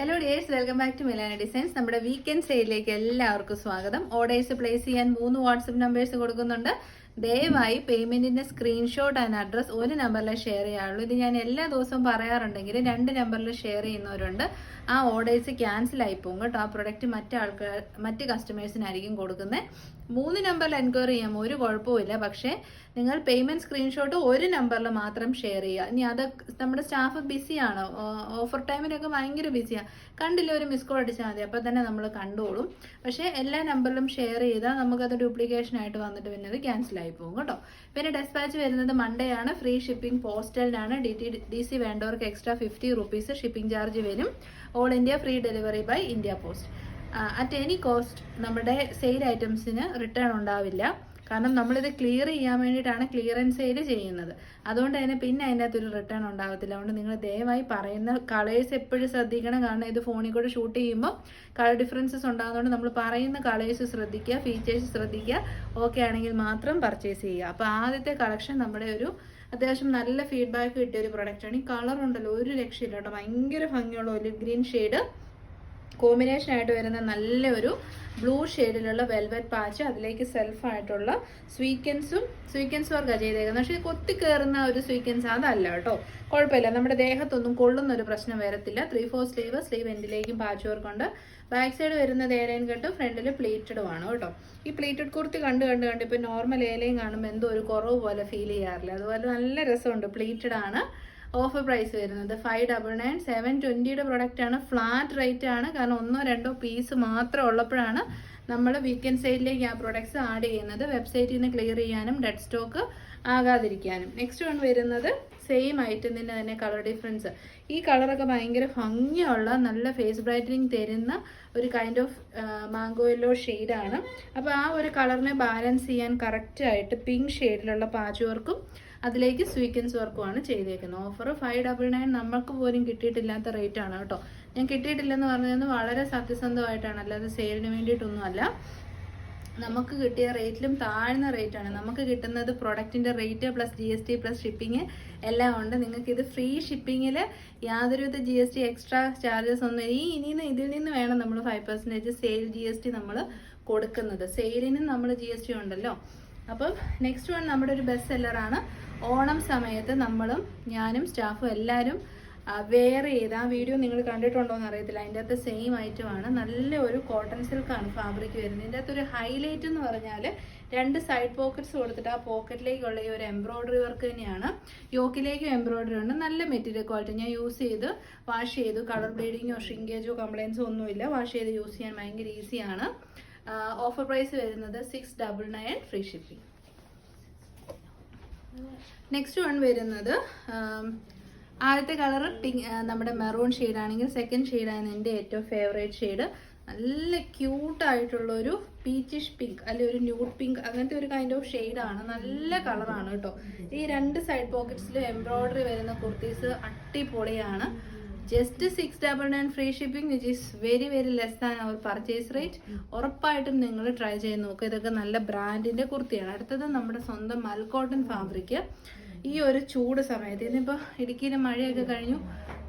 Hello dears welcome back to Milana designs നമ്മുടെ weekend സെയിലിലേക്ക് എല്ലാവർക്കും സ്വാഗതം. ഓർഡേഴ്സ് പ്ലേസ് ചെയ്യാൻ മൂന്ന് വാട്സപ്പ് നമ്പേഴ്സ് കൊടുക്കുന്നുണ്ട്. ദയവായി പേയ്മെന്റിന്റെ സ്ക്രീൻഷോട്ട് ആൻഡ് അഡ്രസ് ഒരു നമ്പറിൽ ഷെയർ ചെയ്യാറുള്ളൂ ഇത് ഞാൻ എല്ലാ ദിവസവും പറയാറുണ്ടെങ്കിൽ രണ്ട് നമ്പറിൽ ഷെയർ ചെയ്യുന്നവരുണ്ട്. ആ ഓർഡേഴ്സ് ക്യാൻസൽ ആയി പോകും കേട്ടോ. ആ പ്രൊഡക്റ്റ് മറ്റു ആൾക്കാർ മറ്റ് കസ്റ്റമേഴ്സിനായിരിക്കും കൊടുക്കുന്നത്. മൂന്ന് നമ്പറിൽ എൻക്വയറി ചെയ്യാം. ഒരു കുഴപ്പമില്ല പക്ഷേ നിങ്ങൾ പേയ്മെന്റ് സ്ക്രീൻഷോട്ട് ഒരു നമ്പറിൽ മാത്രം ഷെയർ ചെയ്യുക. ഇനി അത് നമ്മുടെ സ്റ്റാഫ് ബിസിയാണ് ഓഫർ ടൈമിനൊക്കെ ഭയങ്കര ബിസിയാണ് കണ്ടില്ല ഒരു മിസ് കോൾ അടിച്ചാൽ മതി. അപ്പോൾ തന്നെ നമ്മൾ കണ്ടോളും. പക്ഷേ എല്ലാ നമ്പറിലും ഷെയർ ചെയ്താൽ നമുക്കത് ഡ്യൂപ്ലിക്കേഷൻ ആയിട്ട് വന്നിട്ട് പിന്നെ അത് ക്യാൻസൽ ആയി പോകും കേട്ടോ. പിന്നെ ഡെസ്പാച്ച് വരുന്നത് മൺഡേ ആണ്. ഫ്രീ ഷിപ്പിംഗ് പോസ്റ്റലിനാണ് ഡി ടി ഡി സി വേണ്ടവർക്ക് extra fifty rupees shipping charge വരും. All India free delivery by India post at any cost നമ്മുടെ സെയിൽ ഐറ്റംസിന് റിട്ടേൺ ഉണ്ടാവില്ല. കാരണം നമ്മളിത് ക്ലിയർ ചെയ്യാൻ വേണ്ടിയിട്ടാണ് ക്ലിയറൻസ് സെയിൽ ചെയ്യുന്നത്. അതുകൊണ്ട് തന്നെ പിന്നെ അതിന്റെ അകത്തൊരു റിട്ടേൺ ഉണ്ടാവത്തില്ല. അതുകൊണ്ട് നിങ്ങൾ ദയവായി പറയുന്ന കളേഴ്സ് എപ്പോഴും ശ്രദ്ധിക്കണം. കാരണം ഇത് ഫോണിൽ കൂടെ ഷൂട്ട് ചെയ്യുമ്പോൾ കളർ ഡിഫറൻസസ് ഉണ്ടാകുന്നതുകൊണ്ട് നമ്മൾ പറയുന്ന കളേഴ്സ് ശ്രദ്ധിക്കുക ഫീച്ചേഴ്സ് ശ്രദ്ധിക്കുക ഓക്കെ ആണെങ്കിൽ മാത്രം പർച്ചേസ് ചെയ്യുക. അപ്പോൾ ആദ്യത്തെ കളക്ഷൻ നമ്മുടെ ഒരു അത്യാവശ്യം നല്ല ഫീഡ്ബാക്ക് കിട്ടിയ ഒരു പ്രൊഡക്റ്റാണ് ഈ കളർ ഉണ്ടല്ലോ ഒരു രക്ഷയില്ല കേട്ടോ. ഭയങ്കര ഭംഗിയുള്ള ഒരു ഗ്രീൻ ഷെയ്ഡ് കോമ്പിനേഷൻ ആയിട്ട് വരുന്ന നല്ലൊരു ബ്ലൂ ഷെയ്ഡിലുള്ള വെൽവെറ്റ് പാച്ച് അതിലേക്ക് സെൽഫായിട്ടുള്ള സ്വീക്കൻസും സ്വീക്കൻസ് വർക്ക് ചെയ്തേക്കുന്നത്. പക്ഷേ കൊത്തി കയറുന്ന ഒരു സ്വീക്കൻസ് അതല്ല കേട്ടോ. കുഴപ്പമില്ല. നമ്മുടെ ദേഹത്തൊന്നും കൊള്ളുന്ന ഒരു പ്രശ്നം വരത്തില്ല. ത്രീ ഫോർ സ്ലീവ് സ്ലീവ് എൻഡിലേക്കും പാച്ച് വർക്കുണ്ട് ബാക്ക് സൈഡ് വരുന്നത് ഏലയും കെട്ടും ഫ്രണ്ടിൽ പ്ലീറ്റഡും ആണ് കേട്ടോ. ഈ പ്ലീറ്റഡ് കുർത്തി കണ്ട് കണ്ട് കണ്ട് ഇപ്പോൾ നോർമൽ ഏലയും കാണുമ്പോൾ എന്തോ ഒരു കുറവ് പോലെ ഫീൽ ചെയ്യാറില്ല. അതുപോലെ നല്ല രസമുണ്ട്. പ്ലീറ്റഡ് ആണ്. ഓഫർ പ്രൈസ് വരുന്നത്. ഫൈവ് ഡബിൾ നയൻ സെവൻ ട്വന്റിയുടെ പ്രൊഡക്റ്റ് ആണ്. ഫ്ലാറ്റ് റേറ്റ് ആണ്. കാരണം ഒന്നോ രണ്ടോ പീസ് മാത്രം ഉള്ളപ്പോഴാണ് നമ്മൾ വീക്കെൻഡ് സൈഡിലേക്ക് ആ പ്രൊഡക്ട്സ് ആഡ് ചെയ്യുന്നത്. വെബ്സൈറ്റിൽ നിന്ന് ക്ലിയർ ചെയ്യാനും ഡെഡ് സ്റ്റോക്ക് ആകാതിരിക്കാനും. നെക്സ്റ്റ് വൺ വരുന്നത് സെയിം ഐറ്റത്തിന്റെ തന്നെ കളർ ഡിഫറൻസ് ഈ കളറൊക്കെ ഭയങ്കര ഭംഗിയുള്ള നല്ല ഫേസ് ബ്രൈറ്റനിങ് തരുന്ന ഒരു കൈൻഡ് ഓഫ് മാംഗോ യെല്ലോ ഷെയ്ഡാണ് അപ്പോൾ ആ ഒരു കളറിനെ ബാലൻസ് ചെയ്യാൻ കറക്റ്റായിട്ട് പിങ്ക് ഷെയ്ഡിലുള്ള പാച്ച് വർക്കും അതിലേക്ക് സ്വീക്കൻസ് വർക്കുമാണ് ചെയ്തേക്കുന്നത്. ഓഫർ ഫൈവ് ഡബിൾ നയൻ നമ്മൾക്ക് പോലും കിട്ടിയിട്ടില്ലാത്ത റേറ്റ് ആണ് കേട്ടോ. ഞാൻ കിട്ടിയിട്ടില്ലെന്ന് പറഞ്ഞത് വളരെ സത്യസന്ധമായിട്ടാണ്. അല്ലാതെ സെയിലിന് വേണ്ടിയിട്ടൊന്നും അല്ല. നമുക്ക് കിട്ടിയ റേറ്റിലും താഴ്ന്ന റേറ്റ് ആണ്. നമുക്ക് കിട്ടുന്നത് പ്രൊഡക്റ്റിന്റെ rate plus G S T plus shipping എല്ലാം ഉണ്ട്. നിങ്ങൾക്ക് ഇത് ഫ്രീ ഷിപ്പിങ്ങിൽ യാതൊരുവിധ G S T extra charges ഒന്നും ഈ ഇനി ഇതിൽ നിന്ന് വേണം നമ്മൾ five percentage sale G S T നമ്മൾ കൊടുക്കുന്നത്. സെയിലിനും നമ്മൾ ജി എസ് ടി ഉണ്ടല്ലോ. അപ്പം നെക്സ്റ്റ് വൺ നമ്മുടെ ഒരു ബെസ്റ്റ് സെല്ലറാണ് ഓണം സമയത്ത് നമ്മളും ഞാനും സ്റ്റാഫും എല്ലാവരും വെയർ ചെയ്ത് ആ വീഡിയോ നിങ്ങൾ കണ്ടിട്ടുണ്ടോ എന്ന് അറിയത്തില്ല. അതിന്റെ അകത്ത് സെയിം ഐറ്റമാണ് നല്ല ഒരു കോട്ടൺ സിൽക്കാണ് ഫാബ്രിക് വരുന്നത്. ഇതിന്റെ അകത്ത് ഒരു ഹൈലൈറ്റ് എന്ന് പറഞ്ഞാൽ രണ്ട് സൈഡ് പോക്കറ്റ്സ് കൊടുത്തിട്ട് ആ പോക്കറ്റിലേക്കുള്ള ഈ ഒരു എംബ്രോയിഡറി വർക്ക് തന്നെയാണ്. യോക്കിലേക്കും എംബ്രോയിഡറി ഉണ്ട്. നല്ല മെറ്റീരിയൽ ക്വാളിറ്റി ഞാൻ യൂസ് ചെയ്ത് വാഷ് ചെയ്തു. കളർ ബ്ലീഡിങ്ങോ ഷ്രിങ്കേജോ കംപ്ലയിൻസോ ഒന്നുമില്ല. വാഷ് ചെയ്ത് യൂസ് ചെയ്യാൻ ഭയങ്കര ഈസിയാണ് ഓഫർ പ്രൈസ് വരുന്നത് six double nine free shipping next one വരുന്നത് ആദ്യത്തെ കളർ പിങ്ക് നമ്മുടെ മെറൂൺ ആണെങ്കിൽ സെക്കൻഡ് ഷെയ്ഡാണ് എന്റെ ഏറ്റവും ഫേവറേറ്റ് ഷെയ്ഡ് നല്ല ക്യൂട്ട് ആയിട്ടുള്ള ഒരു പീച്ചിഷ് പിങ്ക് അല്ലെ ഒരു ന്യൂഡ് പിങ്ക് അങ്ങനത്തെ ഒരു കൈൻഡ് ഓഫ് ഷെയ്ഡാണ് നല്ല കളറാണ് കേട്ടോ. ഈ രണ്ട് സൈഡ് പോക്കറ്റ്സിലും എംബ്രോയിഡറി വരുന്ന കുർത്തീസ് അടിപൊളിയാണ്. Just six double nine free shipping which is very very less than our purchase rate ഉറപ്പായിട്ടും നിങ്ങൾ ട്രൈ ചെയ്ത് നോക്കുക ഇതൊക്കെ നല്ല ബ്രാൻഡിന്റെ കുർത്തിയാണ്. അടുത്തത് നമ്മുടെ സ്വന്തം മൽക്കോട്ടൺ ഫാബ്രിക് ഈ ഒരു ചൂട് സമയത്ത് ഇന്നിപ്പോൾ ഇടുക്കിയിൽ മഴയൊക്കെ കഴിഞ്ഞു.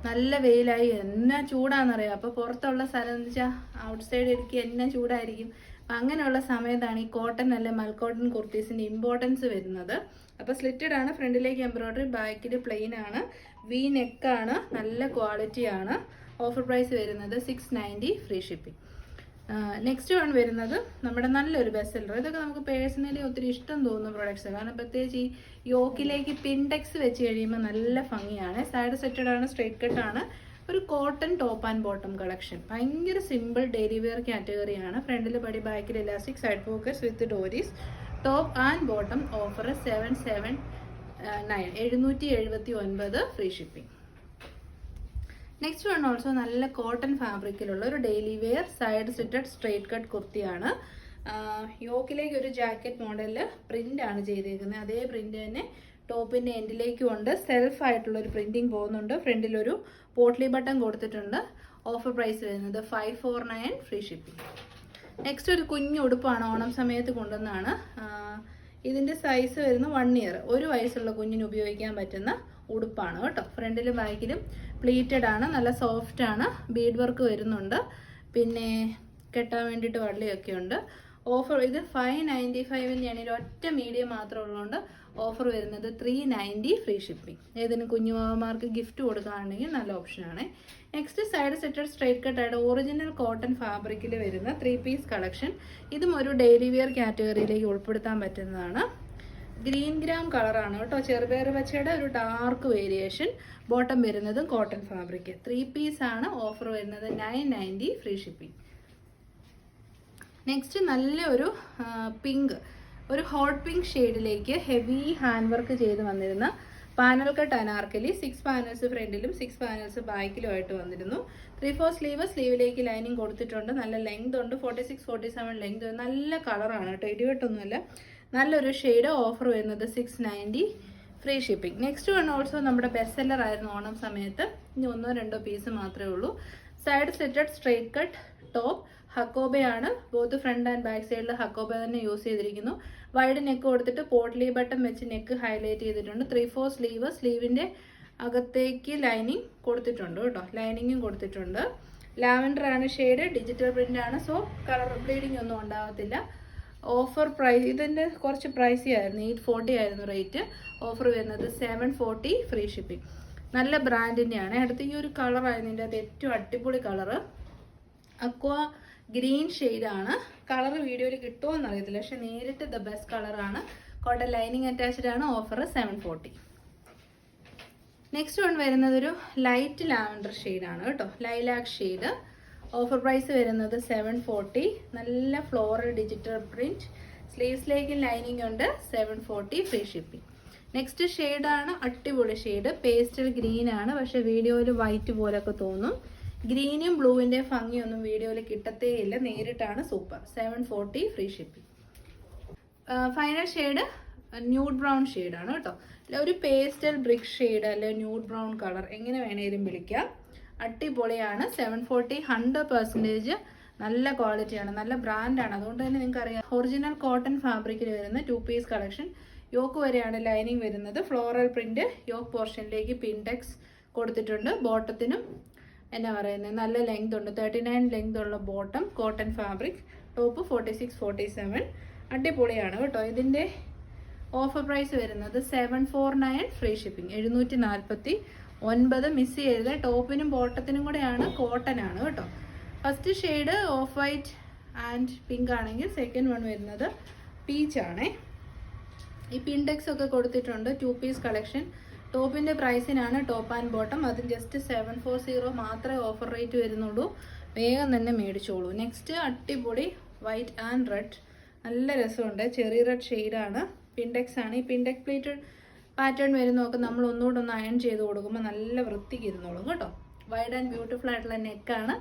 നല്ല വെയിലായി. എന്നാ ചൂടാണെന്നറിയാം അപ്പോൾ പുറത്തുള്ള സ്ഥലം എന്ന് വെച്ചാൽ ഔട്ട് സൈഡ് ഇടുക്കി എന്നാ ചൂടായിരിക്കും. അങ്ങനെയുള്ള സമയത്താണ് ഈ കോട്ടൺ അല്ലെ മൽക്കോട്ടൺ കുർത്തീസിന്റെ ഇമ്പോർട്ടൻസ് വരുന്നത്. അപ്പോൾ സ്ലിറ്റഡ് ആണ് ഫ്രണ്ടിലേക്ക് എംബ്രോയ്ഡറി ബാക്കിൽ പ്ലെയിൻ ആണ്. വി നെക്കാണ് നല്ല ക്വാളിറ്റി ആണ്. ഓഫർ പ്രൈസ് വരുന്നത് six ninety free shipping next one വരുന്നത് നമ്മുടെ നല്ലൊരു ബെസ്റ്റ് സെല്ലർ ഇതൊക്കെ നമുക്ക് പേഴ്സണലി ഒത്തിരി ഇഷ്ടം തോന്നുന്ന പ്രൊഡക്ട്സ് കാരണം പ്രത്യേകിച്ച് ഈ യോക്കിലേക്ക് പിൻടെക്സ് വെച്ച് കഴിയുമ്പോൾ നല്ല ഭംഗിയാണ്. സൈഡ് സെറ്റഡ് ആണ് സ്ട്രേറ്റ് കട്ടാണ് ഒരു cotton top and bottom collection ഭയങ്കര സിമ്പിൾ ഡെയിലി വെയർ കാറ്റഗറിയാണ് ഫ്രണ്ടിൽ പടി ബാക്കിൽ elastic side pockets with doris top and bottom offer seven seven nine എഴുന്നൂറ്റി എഴുപത്തി ഒൻപത് free shipping next one also നല്ല കോട്ടൺ ഫാബ്രിക്കിലുള്ള ഒരു daily wear side slitted straight cut കുർത്തിയാണ്. യോക്കിലേക്ക് ഒരു ജാക്കറ്റ് മോഡലിൽ ആണ് ചെയ്തേക്കുന്നത്. അതേ പ്രിന്റ് തന്നെ ടോപ്പിന്റെ എൻഡിലേക്കും ഉണ്ട്. സെൽഫ് ആയിട്ടുള്ള ഒരു പ്രിന്റിംഗ് പോകുന്നുണ്ട്. ഫ്രണ്ടിലൊരു പോട്ട്ലി ബട്ടൺ കൊടുത്തിട്ടുണ്ട്. ഓഫർ പ്രൈസ് വരുന്നത് five four nine free shipping next ഒരു കുഞ്ഞു ഉടുപ്പാണ് ഓണം സമയത്ത് കൊണ്ടുവന്നാണ് ഇതിന്റെ സൈസ് വരുന്ന വൺ ഇയർ ഒരു വയസ്സുള്ള കുഞ്ഞിന് ഉപയോഗിക്കാൻ പറ്റുന്ന ഉടുപ്പാണ് കേട്ടോ. ഫ്രണ്ടിലും ബാക്കിലും പ്ലീറ്റഡ് ആണ്. നല്ല സോഫ്റ്റ് ആണ്. ബീഡ് വർക്ക് വരുന്നുണ്ട്. പിന്നെ കെട്ടാൻ വേണ്ടിയിട്ട് വള്ളിയൊക്കെ ഉണ്ട്. ഓഫർ ഇത് ഫൈവ് നയന്റി ഫൈവിന്റെയാണ് ഇതിൽ ഒറ്റ മീഡിയം മാത്രം ഉള്ളതുകൊണ്ട് ഓഫർ വരുന്നത് ത്രീ നയന്റി ഫ്രീ ഷിപ്പിംഗ് ഏതിനും കുഞ്ഞുമാവന്മാർക്ക് ഗിഫ്റ്റ് കൊടുക്കുകയാണെങ്കിൽ നല്ല ഓപ്ഷനാണ് നെക്സ്റ്റ് സൈഡ് സെറ്റഡ് സ്ട്രൈറ്റ് കട്ടായിട്ട് ഒറിജിനൽ കോട്ടൺ ഫാബ്രിക്കിൽ വരുന്ന ത്രീ പീസ് കളക്ഷൻ ഇതും ഒരു ഡെയിലി വെയർ കാറ്റഗറിയിലേക്ക് ഉൾപ്പെടുത്താൻ പറ്റുന്നതാണ്. ഗ്രീൻ ഗ്രാം കളറാണ് കേട്ടോ. ചെറുപയർ പച്ചയുടെ ഒരു ഡാർക്ക് വേരിയേഷൻ ബോട്ടം വരുന്നതും കോട്ടൺ ഫാബ്രിക് ത്രീ പീസ് ആണ് ഓഫർ വരുന്നത് nine ninety free shipping next നല്ല ഒരു പിങ്ക് ഒരു ഹോട്ട് പിങ്ക് ഷെയ്ഡിലേക്ക് ഹെവി ഹാൻഡ് വർക്ക് ചെയ്ത് വന്നിരുന്ന panel cut anarkali six panels ഫ്രണ്ടിലും സിക്സ് പാനൽസ് ബാക്കിലും ആയിട്ട് വന്നിരുന്നു. ത്രീ ഫോർ സ്ലീവ് സ്ലീവിലേക്ക് ലൈനിങ് കൊടുത്തിട്ടുണ്ട്. നല്ല ലെങ്ത് ഉണ്ട്. Forty six forty seven length നല്ല കളറാണ് കേട്ടോ. ഇടിവെട്ടൊന്നുമല്ല. നല്ലൊരു ഷെയ്ഡ് ഓഫർ വരുന്നത് six ninety free shipping next one also നമ്മുടെ ബെസ്റ്റ് സെല്ലർ ആയിരുന്നു ഓണം സമയത്ത്. ഇനി ഒന്നോ രണ്ടോ പീസ് മാത്രമേ ഉള്ളൂ. Side slitted straight cut top ഹക്കോബയാണ്. Both front and back സൈഡിൽ ഹക്കോബ തന്നെ യൂസ് ചെയ്തിരിക്കുന്നു. വൈഡ് നെക്ക് കൊടുത്തിട്ട് പോട്ട്ലി ബട്ടൺ വെച്ച് നെക്ക് ഹൈലൈറ്റ് ചെയ്തിട്ടുണ്ട്. ത്രീ ഫോർ സ്ലീവ് സ്ലീവിന്റെ അകത്തേക്ക് ലൈനിങ് കൊടുത്തിട്ടുണ്ട് കേട്ടോ. ലൈനിങ്ങും കൊടുത്തിട്ടുണ്ട്. ലാവൻഡർ ആണ് ഷെയ്ഡ് ഡിജിറ്റൽ പ്രിന്റ് ആണ്. സോ കളർ ബ്ലീഡിംഗ് ഒന്നും ഉണ്ടാകത്തില്ല ഓഫർ പ്രൈസ് ഇതിന്റെ കുറച്ച് പ്രൈസി ആയിരുന്നു. എയ്റ്റ് ഫോർട്ടി ആയിരുന്നു റേറ്റ് ഓഫർ വരുന്നത് സെവൻ ഫോർട്ടി ഫ്രീ ഷിപ്പിംഗ് നല്ല ബ്രാൻഡിന്റെയാണ് അടുത്ത ഈ ഒരു കളറായിരുന്നു ഇതിന്റെ അത് ഏറ്റവും അടിപൊളി കളറ് അക്വ ഗ്രീൻ ആണ് കളർ വീഡിയോയിൽ കിട്ടുമോ എന്നറിയത്തില്ല. പക്ഷെ നേരിട്ട് ദ ബെസ്റ്റ് കളർ ആണ്. കോട്ടൺ ലൈനിങ് അറ്റാച്ച്ഡ് ആണ്. Offer seven forty next one വരുന്നത് ഒരു ലൈറ്റ് ലാവൻഡർ ആണ് കേട്ടോ. ലൈലാക്ക് ഷെയ്ഡ് ഓഫർ പ്രൈസ് വരുന്നത് സെവൻ ഫോർട്ടി നല്ല ഫ്ലോറൽ ഡിജിറ്റൽ പ്രിന്റ് സ്ലീവ്സിലേക്ക് ലൈനിങ് ഉണ്ട്. Seven forty free shipping next ഷെയ്ഡാണ് അടിപൊളി ഷെയ്ഡ് പേസ്റ്റൽ ഗ്രീൻ ആണ്. പക്ഷെ വീഡിയോയിൽ വൈറ്റ് പോലൊക്കെ തോന്നും. ഗ്രീനും ബ്ലൂവിന്റെ ഭംഗിയൊന്നും വീഡിയോയിൽ കിട്ടത്തേ ഇല്ല നേരിട്ടാണ് super. Seven forty free shipping final shade nude brown ആണ് കേട്ടോ. ഒരു പേസ്റ്റൽ ബ്രിക്ക് ഷെയ്ഡ് അല്ലെ ന്യൂഡ് ബ്രൗൺ കളർ എങ്ങനെ വേണേലും വിളിക്കാം. അടിപൊളിയാണ്. സെവൻ ഫോർട്ടി ഹൺഡ്രഡ് പെർസെന്റേജ് നല്ല ക്വാളിറ്റിയാണ് നല്ല ബ്രാൻഡാണ് അതുകൊണ്ട് തന്നെ നിങ്ങൾക്ക് അറിയാം ഒറിജിനൽ കോട്ടൺ ഫാബ്രിക്കിൽ വരുന്ന ടു പീസ് കളക്ഷൻ യോക്ക് വരെയാണ് ലൈനിങ് വരുന്നത്. ഫ്ലോറൽ പ്രിന്റ് യോക്ക് പോർഷനിലേക്ക് പിൻടെക്സ് കൊടുത്തിട്ടുണ്ട്. ബോട്ടത്തിനും എന്നാ പറയുന്നത് നല്ല ലെങ്ത് ഉണ്ട്. തേർട്ടി നയൻ ലെങ്ത് ഉള്ള bottom cotton fabric top forty six forty seven അടിപൊളിയാണ് കേട്ടോ. ഇതിന്റെ ഓഫർ പ്രൈസ് വരുന്നത് seven four nine free shipping എഴുന്നൂറ്റി നാൽപ്പത്തി ഒൻപത് മിസ് ചെയ്ത് ടോപ്പിനും ബോട്ടത്തിനും കൂടെയാണ് കോട്ടൺ ആണ് കേട്ടോ. First shade of white and pink ആണെങ്കിൽ സെക്കൻഡ് വൺ വരുന്നത് പീച്ച് ആണേ. ഈ പിൻഡെക്സ് ഒക്കെ കൊടുത്തിട്ടുണ്ട്. ടു പീസ് കളക്ഷൻ ടോപ്പിന്റെ പ്രൈസിനാണ് ടോപ്പ് ആൻഡ് ബോട്ടം. അത് ജസ്റ്റ് സെവൻ ഫോർ സീറോ മാത്രമേ ഓഫർ റേറ്റ് വരുന്നുള്ളൂ. വേഗം തന്നെ മേടിച്ചോളൂ. നെക്സ്റ്റ് അടിപൊളി വൈറ്റ് ആൻഡ് റെഡ് നല്ല രസമുണ്ട്. ചെറിയ റെഡ് ഷെയ്ഡാണ് പിൻഡെക്സ് ആണ്. ഈ പിൻഡെക്സ് പ്ലേറ്റഡ് പാറ്റേൺ വരുന്നതൊക്കെ നമ്മൾ ഒന്നുകൂടെ ഒന്ന് അയൺ ചെയ്ത് കൊടുക്കുമ്പോൾ നല്ല വൃത്തിക്ക് ഇരുന്നോളും കേട്ടോ. വൈഡ് ആൻഡ് ബ്യൂട്ടിഫുൾ ആയിട്ടുള്ള നെക്കാണ്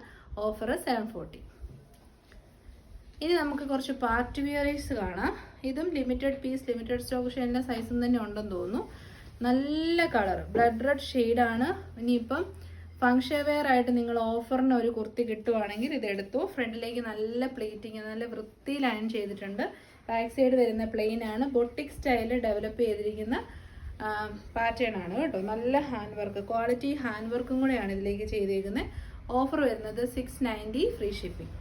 ഓഫർ സെവൻ ഫോർട്ടി ഇനി നമുക്ക് കുറച്ച് പാർട്ടി വിയറേഴ്സ് കാണാം. ഇതും ലിമിറ്റഡ് പീസ് ലിമിറ്റഡ് സ്റ്റോക്ക് എല്ലാ സൈസും തന്നെ ഉണ്ടെന്ന് തോന്നുന്നു. നല്ല കളർ ബ്ലഡ് റെഡ് ഷെയ്ഡാണ് ഇനിയിപ്പം ഫങ്ഷൻ വെയർ ആയിട്ട് നിങ്ങൾ ഓഫറിന് ഒരു കുർത്തി കിട്ടുവാണെങ്കിൽ ഇതെടുത്തു ഫ്രണ്ടിലേക്ക് നല്ല പ്ലേറ്റിങ് നല്ല വൃത്തി ലൈൻ ചെയ്തിട്ടുണ്ട്. ബാക്ക് സൈഡ് വരുന്ന പ്ലെയിൻ ആണ്. ബൊട്ടിക് സ്റ്റൈലിൽ ഡെവലപ്പ് ചെയ്തിരിക്കുന്ന പാറ്റേൺ ആണ് കേട്ടോ. നല്ല ഹാൻഡ് വർക്ക് ക്വാളിറ്റി ഹാൻഡ് വർക്കും കൂടെയാണ് ഇതിലേക്ക് ചെയ്തേക്കുന്നത് ഓഫർ വരുന്നത് സിക്സ് നയന്റി ഫ്രീ ഷിപ്പിംഗ്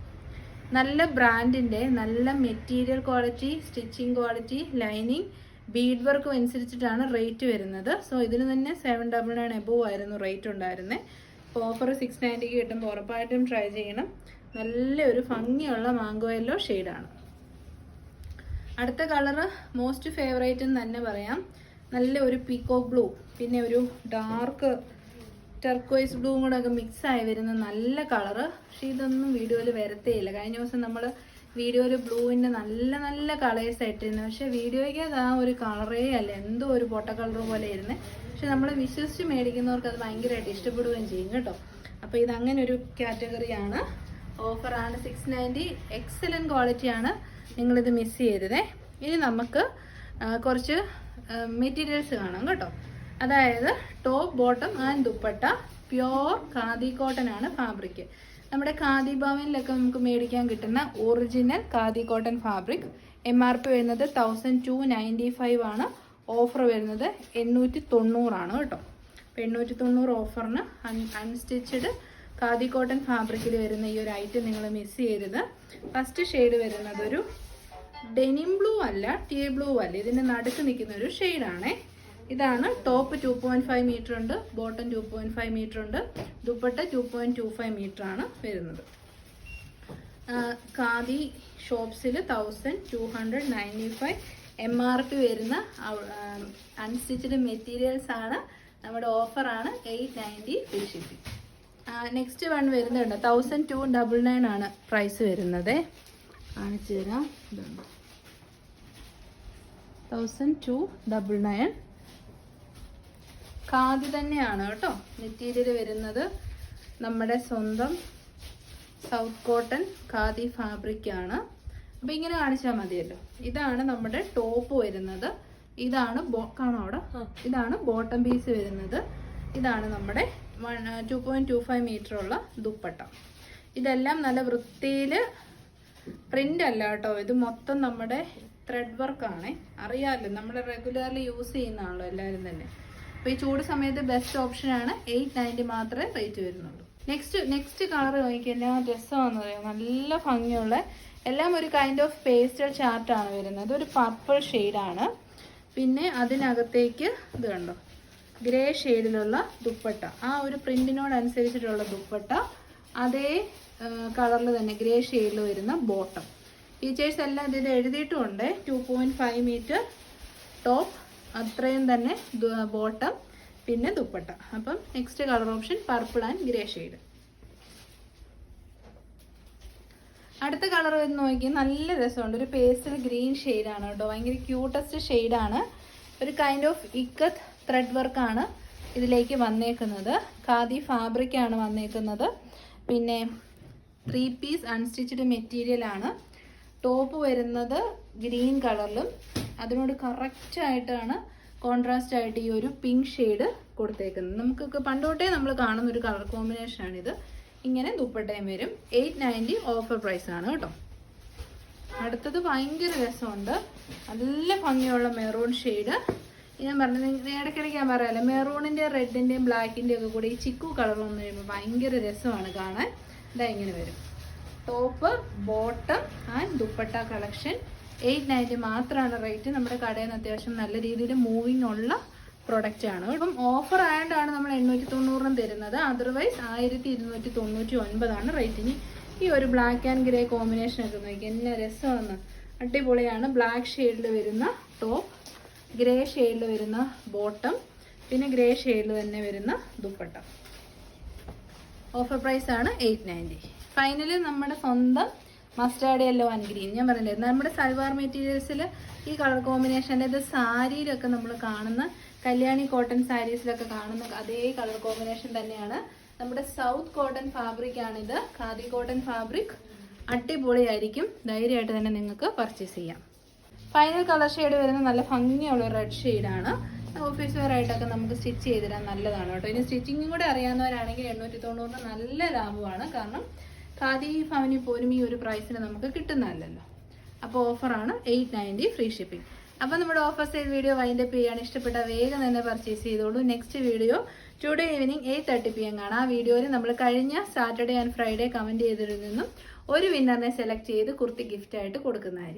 നല്ല ബ്രാൻഡിന്റെ നല്ല material quality stitching quality lining bead വർക്കും അനുസരിച്ചിട്ടാണ് റേറ്റ് വരുന്നത്. സോ ഇതിന് തന്നെ സെവൻ ഡബിൾ നയൻ എബോവ് ആയിരുന്നു റേറ്റ് ഉണ്ടായിരുന്നത് അപ്പോൾ ഓഫർ സിക്സ് നയന്റിക്ക് കിട്ടുമ്പോൾ ഉറപ്പായിട്ടും ട്രൈ ചെയ്യണം. നല്ലൊരു ഭംഗിയുള്ള മാംഗോ യെല്ലോ ഷെയ്ഡാണ് അടുത്ത കളറ് മോസ്റ്റ് ഫേവറേറ്റ് എന്ന് തന്നെ പറയാം. നല്ല ഒരു പീക്കോ ബ്ലൂ പിന്നെ ഒരു ഡാർക്ക് ടെർക്കോയ്സ് ബ്ലൂവും കൂടെ ഒക്കെ മിക്സ് ആയി വരുന്ന നല്ല കളറ് പക്ഷേ ഇതൊന്നും വീഡിയോയിൽ വരത്തേയില്ല. കഴിഞ്ഞ ദിവസം നമ്മൾ വീഡിയോയിൽ ബ്ലൂവിന്റെ നല്ല നല്ല കളേഴ്സ് ആയിട്ടിരുന്നു. പക്ഷെ വീഡിയോയ്ക്ക് അത് ആ ഒരു കളറേ അല്ല. എന്തോ ഒരു പൊട്ട കളർ പോലെ ഇരുന്ന് പക്ഷെ നമ്മൾ വിശ്വസിച്ച് മേടിക്കുന്നവർക്ക് അത് ഭയങ്കരമായിട്ട് ഇഷ്ടപ്പെടുകയും ചെയ്യും കേട്ടോ. അപ്പോൾ ഇത് അങ്ങനെ ഒരു കാറ്റഗറിയാണ് ഓഫറാണ് സിക്സ് നയന്റി എക്സലന്റ് ക്വാളിറ്റിയാണ് നിങ്ങളിത് മിസ് ചെയ്തതേ. ഇനി നമുക്ക് കുറച്ച് മെറ്റീരിയൽസ് കാണാം കേട്ടോ. അതായത് top bottom and dupatta. Pure khadi cotton ആണ് ഫാബ്രിക് നമ്മുടെ ഖാദി ഭവനിലൊക്കെ നമുക്ക് മേടിക്കാൻ കിട്ടുന്ന original khadi cotton fabric M R P വരുന്നത് തൗസൻഡ് ടു നയന്റി ഫൈവ് ആണ്. ഓഫർ വരുന്നത് എണ്ണൂറ്റി തൊണ്ണൂറാണ് കേട്ടോ. അപ്പോൾ എണ്ണൂറ്റി തൊണ്ണൂറ് ഓഫറിന് അൺ അൺസ്റ്റിച്ചഡ് ഖാദി കോട്ടൺ ഫാബ്രിക്കിൽ വരുന്ന ഈ ഒരു ഐറ്റം നിങ്ങൾ മിസ് ചെയ്യരുത്. ഫസ്റ്റ് ഷെയ്ഡ് വരുന്നത് ഒരു ഡെനിം ബ്ലൂ അല്ല ടീ ബ്ലൂ അല്ല. ഇതിന്റെ നടുക്ക് നിൽക്കുന്ന ഒരു ഷെയ്ഡാണേ ഇതാണ് top two point five metre ഉണ്ട് bottom two point five metre ഉണ്ട് dupatta two point two five metre ആണ് വരുന്നത്. Khadi ഷോപ്സിൽ thousand two hundred ninety five M R P വരുന്ന അൺസ്റ്റിച്ചഡ് മെറ്റീരിയൽസ് ആണ് നമ്മുടെ ഓഫറാണ് eight ninety free shipping next one വരുന്നുണ്ട് thousand two double nine ആണ് price വരുന്നത്. കാണിച്ചു തരാം. Thousand two double nine khadi തന്നെയാണ് കേട്ടോ. മെറ്റീരിയൽ വരുന്നത് നമ്മുടെ സ്വന്തം സൗത്ത് കോട്ടൺ ഖാദി ഫാബ്രിക് ആണ് അപ്പൊ ഇങ്ങനെ കാണിച്ചാൽ മതിയല്ലോ. ഇതാണ് നമ്മുടെ ടോപ്പ് വരുന്നത്. ഇതാണ് ബോ- കാണോ അവിടെ? ഇതാണ് ബോട്ടം പീസ് വരുന്നത്. ഇതാണ് നമ്മുടെ one two point two five metre ഉള്ള ദുപ്പട്ട. ഇതെല്ലാം നല്ല വൃത്തിയിൽ പ്രിന്റ് അല്ല കേട്ടോ. ഇത് മൊത്തം നമ്മുടെ ത്രെഡ് വർക്ക് ആണ്. അറിയാമല്ലോ നമ്മൾ റെഗുലർലി യൂസ് ചെയ്യുന്നതാണല്ലോ എല്ലാവരും തന്നെ. അപ്പോൾ ഈ ചൂട് സമയത്ത് ബെസ്റ്റ് ഓപ്ഷൻ ആണ് എയ്റ്റ് നയന്റി മാത്രമേ റേറ്റ് വരുന്നുള്ളൂ. നെക്സ്റ്റ് നെക്സ്റ്റ് കളർ നോക്കി എല്ലാ രസമാണെന്ന് പറയാം നല്ല ഭംഗിയുള്ള എല്ലാം ഒരു കൈൻഡ് ഓഫ് പേസ്റ്റൽ ചാർട്ടാണ് വരുന്നത്. ഒരു പർപ്പിൾ ഷെയ്ഡാണ് പിന്നെ അതിനകത്തേക്ക് ഇത് കണ്ടോ? ഗ്രേ ഷെയ്ഡിലുള്ള ദുപ്പട്ട. ആ ഒരു പ്രിന്റിനോട് അനുസരിച്ചിട്ടുള്ള ദുപ്പട്ട. അതേ കളറിൽ തന്നെ ഗ്രേ ഷെയ്ഡിൽ വരുന്ന ബോട്ടം ഫീച്ചേഴ്സ് എല്ലാം ഇതിൽ എഴുതിയിട്ടുമുണ്ട്. Two point five metre top അത്രയും തന്നെ ബോട്ടം പിന്നെ ദുപ്പട്ട. അപ്പം next colour option purple and grey shade. അടുത്ത കളർ വരുന്ന നോക്കി നല്ല രസമുണ്ട്. ഒരു പേസ്റ്റൽ ഗ്രീൻ ആണ് കേട്ടോ. ഭയങ്കര ക്യൂട്ടസ്റ്റ് ഷെയ്ഡാണ്. ഒരു കൈൻഡ് ഓഫ് ഇക്കത്ത് ത്രെഡ് വർക്കാണ് ഇതിലേക്ക് വന്നേക്കുന്നത്. ഖാദി ഫാബ്രിക് ആണ് വന്നേക്കുന്നത്. പിന്നെ ത്രീ പീസ് അൺസ്റ്റിച്ചഡ് മെറ്റീരിയൽ ആണ്. ടോപ്പ് വരുന്നത് ഗ്രീൻ കളറിലും അതിനോട് കറക്റ്റ് ആയിട്ടാണ് കോൺട്രാസ്റ്റ് ആയിട്ട് ഈ ഒരു പിങ്ക് ഷെയ്ഡ് കൊടുത്തേക്കുന്നത്. നമുക്കൊക്കെ പണ്ടോട്ടേ നമ്മൾ കാണുന്ന ഒരു കളർ കോമ്പിനേഷൻ ആണിത്. ഇങ്ങനെ ദുപ്പട്ടയും വരും. എയ്റ്റ് നയന്റി ഓഫർ പ്രൈസ് ആണ് കേട്ടോ. അടുത്തത് ഭയങ്കര രസമുണ്ട്. നല്ല ഭംഗിയുള്ള മെറൂൺ ഷെയ്ഡ് ഞാൻ പറഞ്ഞത് ഇടയ്ക്കിടയ്ക്ക് ഞാൻ പറയാമല്ലോ മെറൂണിന്റെ റെഡിന്റെയും ബ്ലാക്കിന്റെയും ഒക്കെ കൂടി ഈ ചിക്കു കളർ വന്നു കഴിയുമ്പോൾ ഭയങ്കര രസമാണ് കാണാൻ. ഇതാ ഇങ്ങനെ വരും. Top bottom and dupatta collection eight ninety മാത്രമാണ് റേറ്റ് നമ്മുടെ കടയിൽ നിന്ന് അത്യാവശ്യം നല്ല രീതിയിൽ മൂവിങ് ഉള്ള പ്രൊഡക്റ്റ് ആണ്. ഇപ്പം ഓഫർ ആയതുകൊണ്ടാണ് നമ്മൾ എണ്ണൂറ്റി തൊണ്ണൂറിനും തരുന്നത്. അതർവൈസ് ആയിരത്തി ഇരുന്നൂറ്റി തൊണ്ണൂറ്റി ഒൻപതാണ് റേറ്റിന് ഈ ഒരു ബ്ലാക്ക് ആൻഡ് ഗ്രേ കോമ്പിനേഷൻ ഒക്കെ നോക്കി എന്നെ രസമാണ്. അടിപൊളിയാണ്. ബ്ലാക്ക് ഷെയ്ഡിൽ വരുന്ന ടോപ്പ് ഗ്രേ ഷെയ്ഡിൽ വരുന്ന ബോട്ടം പിന്നെ ഗ്രേ ഷെയ്ഡിൽ തന്നെ വരുന്ന ദുപ്പട്ട. ഓഫർ പ്രൈസ് ആണ് എയ്റ്റ് നയന്റി ഫൈനലി നമ്മുടെ സ്വന്തം മസ്റ്റാർഡ് യെല്ലോ ആൻഡ് ഗ്രീൻ ഞാൻ പറഞ്ഞില്ലേ നമ്മുടെ സൽവാർ മെറ്റീരിയൽസിൽ ഈ കളർ കോമ്പിനേഷന്റെ ഇത് സാരിയിലൊക്കെ നമ്മൾ കാണുന്ന കല്യാണി കോട്ടൺ സാരീസിലൊക്കെ കാണുന്ന അതേ കളർ കോമ്പിനേഷൻ തന്നെയാണ്. നമ്മുടെ സൗത്ത് കോട്ടൺ ഫാബ്രിക് ആണിത്. ഖാദി കോട്ടൺ ഫാബ്രിക് അടിപൊളിയായിരിക്കും. ധൈര്യമായിട്ട് തന്നെ നിങ്ങൾക്ക് പർച്ചേസ് ചെയ്യാം. ഫൈനൽ കളർ ഷെയ്ഡ് വരുന്ന നല്ല ഭംഗിയുള്ള റെഡ് ഷെയ്ഡാണ് ഓഫീസ് വെയർ ആയിട്ടൊക്കെ നമുക്ക് സ്റ്റിച്ച് ചെയ്തിടാൻ നല്ലതാണ് കേട്ടോ. ഇനി സ്റ്റിച്ചിങ്ങും കൂടെ അറിയാവുന്നവരാണെങ്കിൽ എണ്ണൂറ്റി തൊണ്ണൂറിന് നല്ല ലാഭമാണ്. കാരണം ഖാദി ഭവനിൽ പോലും ഈ ഒരു പ്രൈസിന് നമുക്ക് കിട്ടുന്നതല്ലല്ലോ. അപ്പോൾ ഓഫറാണ് എയ്റ്റ് നയന്റി ഫ്രീ ഷിപ്പിംഗ് അപ്പോൾ നമ്മുടെ offer sale video wind up ചെയ്യാൻ ഇഷ്ടപ്പെട്ട വേഗം തന്നെ പർച്ചേസ് ചെയ്തോളൂ. Next video today evening eight thirty P M കാണാം ആ വീഡിയോയിൽ നമ്മൾ കഴിഞ്ഞ സാറ്റർഡേ ആൻഡ് ഫ്രൈഡേ കമന്റ് ചെയ്തതിൽ നിന്നും ഒരു വിന്നറിനെ സെലക്ട് ചെയ്ത് കുർത്തി ഗിഫ്റ്റായിട്ട് കൊടുക്കുന്നതായിരിക്കും.